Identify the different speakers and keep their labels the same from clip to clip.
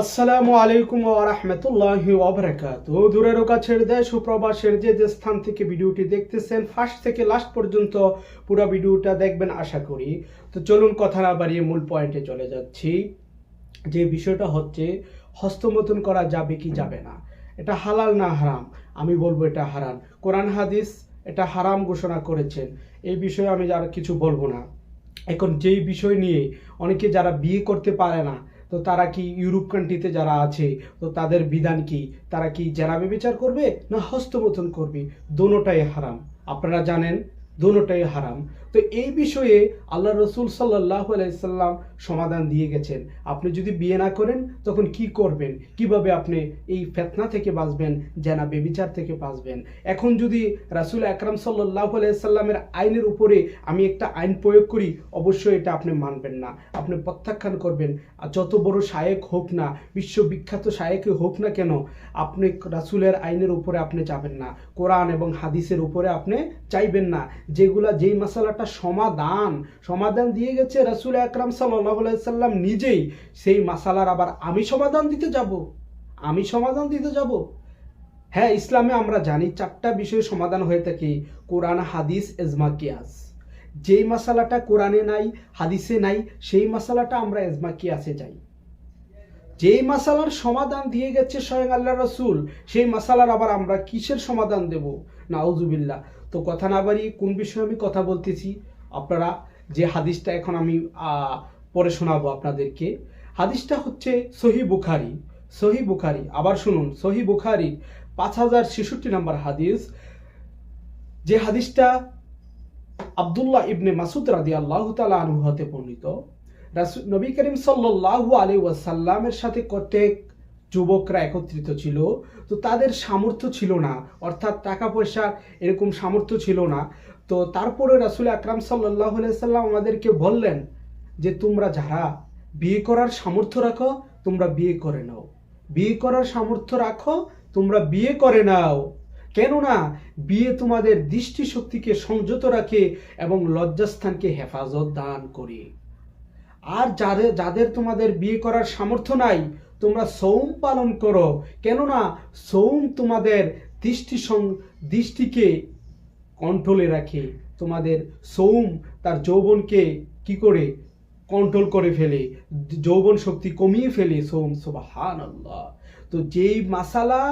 Speaker 1: আসসালামু আলাইকুম ওয়া রাহমাতুল্লাহি ওয়া বারাকাতুহু। দূরের ও কাছের দেশ ও প্রবাসের যে যে স্থান থেকে ভিডিওটি দেখতেছেন, ফার্স্ট থেকে লাস্ট পর্যন্ত পুরো ভিডিওটা দেখবেন আশা করি। তো চলুন কথা না বাড়িয়ে মূল পয়েন্টে চলে যাচ্ছি। যে বিষয়টা হচ্ছে হস্তমতন করা যাবে কি যাবে না। এটা হালাল না হারাম? আমি বলব এটা হারাম। কোরআন হাদিস এটা হারাম ঘোষণা করেছেন। এই বিষয়ে আমি আর কিছু বলব না। এখন যেই বিষয় নিয়ে অনেকে যারা বিয়ে করতে পারে না তো তারা কি ইউরোপ কান্ট্রিতে যারা আছে, তো তাদের বিধান কি? তারা কি জেনাবে বিচার করবে না হস্তমতন করবে? দোনোটাই হারাম। আপনারা জানেন দোনোটাই হারাম। তো এই বিষয়ে আল্লাহ রসুল সাল্লাহ আলাইসাল্লাম সমাধান দিয়ে গেছেন। আপনি যদি বিয়ে না করেন, তখন কি করবেন? কীভাবে আপনি এই ফেতনা থেকে বাঁচবেন জেনা বেবিচার থেকে বাঁচবেন? এখন যদি রাসুল আকরাম সাল্লাহ আলাইসাল্লামের আইনের উপরে আমি একটা আইন প্রয়োগ করি, অবশ্যই এটা আপনি মানবেন না। আপনি প্রত্যাখ্যান করবেন, আর যত বড় শায়েক হোক না, বিশ্ববিখ্যাত শায়েক হোক না কেন, আপনি রাসুলের আইনের উপরে আপনি যাবেন না। কোরআন এবং হাদিসের উপরে আপনি চাইবেন না। যেগুলা যেই মশালাটা সমাধান সমাধান দিয়ে গেছে রসুল আকরাম সাল্লাহ সাল্লাম নিজেই, সেই মাসালার আবার আমি সমাধান দিতে যাব? আমি সমাধান দিতে যাব? হ্যাঁ ইসলামে আমরা জানি চারটা বিষয় সমাধান হয়ে থাকে, কোরআন, হাদিস, এজমা, কিয়াস। যেই মশালাটা কোরআনে নাই, হাদিসে নাই, সেই মশালাটা আমরা এজমা, কিয়াসে যাই। যেই মাসালার সমাধান দিয়ে গেছে স্বয়ং আল্লাহ রসুল, সেই মাসালার আবার আমরা কিসের সমাধান দেব? নাউজুবিল্লাহ। তো কথা না বাড়ি কোন বিষয়ে আমি কথা বলতেছি? আপনারা যে হাদিসটা এখন আমি পরে শোনাবো আপনাদেরকে। হাদিসটা হচ্ছে সহি বুখারি। সহি বুখারি। আবার শুনুন সহি বুখারি পাঁচ হাজার ছেষট্টি নম্বর হাদিস। যে হাদিসটা আবদুল্লাহ ইবনে মাসুদ রাদি আল্লাহ তালা আনহু হতে বর্ণিত। রাসূল- নবী করিম সাল্লাল্লাহু আলী ওয়াসাল্লামের সাথে প্রত্যেক যুবকরা একত্রিত ছিল। তো তাদের সামর্থ্য ছিল না, অর্থাৎ টাকা পয়সা এরকম সামর্থ্য ছিল না। তো তারপরে রাসুল আকরাম সাল্লাহ সাল্লাম আমাদেরকে বললেন যে, তোমরা যারা বিয়ে করার সামর্থ্য রাখো, তোমরা বিয়ে করে নাও। বিয়ে করার সামর্থ্য রাখো, তোমরা বিয়ে করে নাও। কেননা বিয়ে তোমাদের দৃষ্টিশক্তিকে সংযত রাখে এবং লজ্জাস্থানকে হেফাজত দান করে। আর যাদের যাদের তোমাদের বিয়ে করার সামর্থ্য নাই, তোমরা সৌম পালন করো। কেননা সৌম তোমাদের দৃষ্টি দৃষ্টিকে কন্ট্রোলে রাখে। তোমাদের সৌম তার যৌবনকে কি করে কন্ট্রোল করে ফেলে? যৌবন শক্তি কমিয়ে ফেলে সৌম সোবাহান আল্লাহ তো যেই মাসালা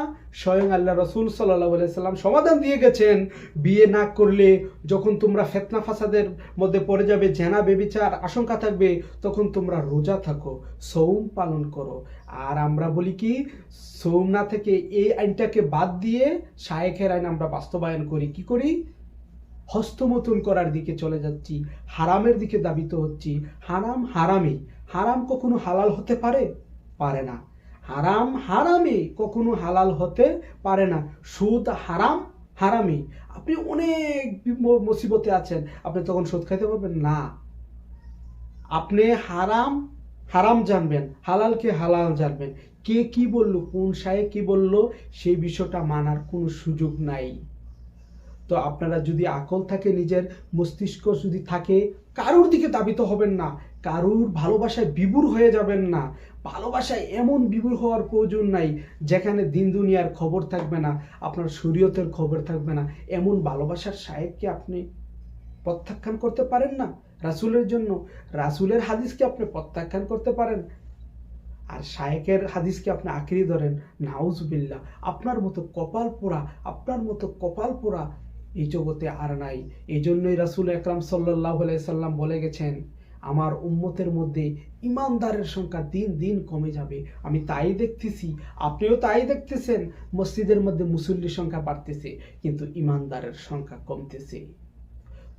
Speaker 1: স্বয়ং আল্লাহ রসুল সাল্লাহ সাল্লাম সমাধান দিয়ে গেছেন, বিয়ে না করলে যখন তোমরা ফেতনা ফাসাদের মধ্যে পড়ে যাবে জেনা বেবিচার আশঙ্কা থাকবে, তখন তোমরা রোজা থাকো সৌম পালন করো। আর আমরা বলি কি সৌম না থেকে এই আইনটাকে বাদ দিয়ে শায়েখের আইন আমরা বাস্তবায়ন করি। কি করি? হস্তমতন করার দিকে চলে যাচ্ছি, হারামের দিকে দাবিত হচ্ছি। হারাম হারামই। হারাম কখনো হালাল হতে পারে? পারে না। হারাম হারামে কখনো হালাল হতে পারে না। সুদ হারাম হারামি আপনি অনেক মুসিবতে আছেন। আপনি তখন সুদ খাইতে পারবেন? না। আপনি হারাম হারাম জানবেন। হালালকে হালাল জানবেন। কে কি বলল, কোন সাহে কি বলল, সেই বিষয়টা মানার কোনো সুযোগ নাই। তো আপনারা যদি আকল থাকে, নিজের মস্তিষ্ক যদি থাকে, কারোর দিকে দাবিত হবেন না। কারুর ভালোবাসায় বিবুর হয়ে যাবেন না। ভালোবাসায় এমন বিবুর হওয়ার প্রয়োজন নাই, যেখানে দিন দুনিয়ার খবর থাকবে না, আপনার শরীয়তের খবর থাকবে না। এমন ভালোবাসার সাহেবকে আপনি প্রত্যাখ্যান করতে পারেন না? রাসূলের জন্য, রাসূলের হাদিসকে আপনি প্রত্যাখ্যান করতে পারেন? আর শায়েকের হাদিসকে আপনি আঁকড়ে ধরেন? নাউজবিল্লা আপনার মতো কপাল পোড়া, আপনার মতো কপাল পোড়া এই জগতে আর নাই। এই জন্যই রাসুল একরাম সাল্লাহ সাল্লাম বলে গেছেন আমার উম্মতের মধ্যে ইমানদারের সংখ্যা দিন দিন কমে যাবে। আমি তাই দেখতেছি, আপনিও তাই দেখতেছেন, মসজিদের মধ্যে মুসল্লির সংখ্যা বাড়তেছে, কিন্তু ইমানদারের সংখ্যা কমতেছে।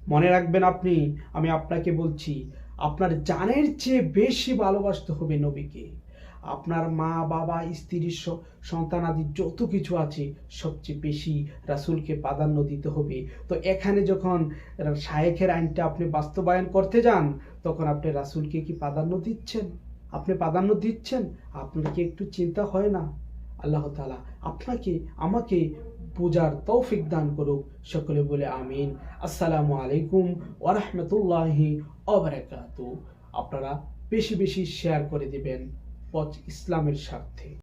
Speaker 1: মনে রাখবেন আপনি, আমি আপনাকে বলছি, আপনার জানের চেয়ে বেশি ভালোবাসতে হবে নবীকে। আপনার মা, বাবা, স্ত্রী, স- সন্তান আদি যত কিছু আছে, সবচেয়ে বেশি রাসূলকে প্রাধান্য দিতে হবে। তো এখানে যখন শায়েখের আইনটা আপনি বাস্তবায়ন করতে যান, তখন আপনি রাসূলকে কি প্রাধান্য দিচ্ছেন? আপনি প্রাধান্য দিচ্ছেন? আপনার কি একটু চিন্তা হয় না? আল্লাহ তাআলা আপনাকে, আমাকে পূজার তৌফিক দান করুক। সকলে বলে আমিন। আসসালামু আলাইকুম ওরহমতুল্লাহি অবরাকাতু আপনারা বেশি বেশি শেয়ার করে দিবেন। ওয়াচ ইসলামের স্বার্থে।